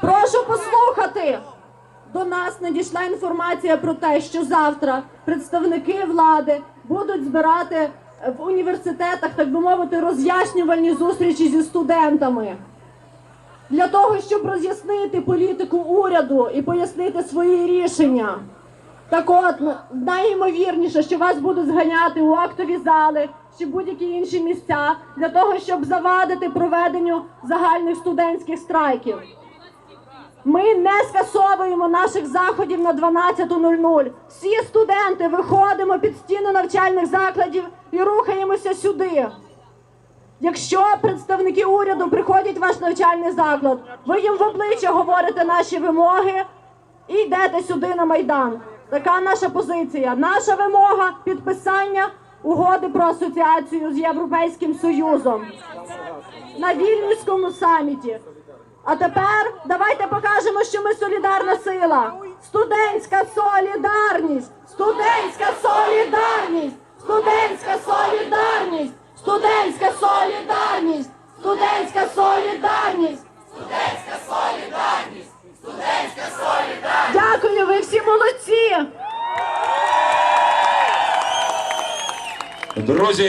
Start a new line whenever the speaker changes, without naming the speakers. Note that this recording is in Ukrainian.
Прошу послухати. До нас надійшла інформація про те, що завтра представники влади будуть збирати в університетах, так би мовити, роз'яснювальні зустрічі зі студентами для того, щоб роз'яснити політику уряду і пояснити свої рішення. Так от, найімовірніше, що вас будуть зганяти у актові зали чи будь-які інші місця для того, щоб завадити проведенню загальних студентських страйків. Ми не скасовуємо наших заходів на 12.00. Всі студенти виходимо під стіни навчальних закладів і рухаємося сюди. Якщо представники уряду приходять в ваш навчальний заклад, ви їм в обличчя говорите наші вимоги і йдете сюди на майдан. Така наша позиція. Наша вимога підписання угоди про асоціацію з Європейським Союзом на вільнюському саміті. А тепер давайте покажемо, що ми солідарна сила. Студентська солідарність! Студентська солідарність! Студентська солідарність! Студентська солідарність! Студентська солідарність! Студентська солідарність! Студентська солідарність! Дякую, ви всі молодці!
Друзі,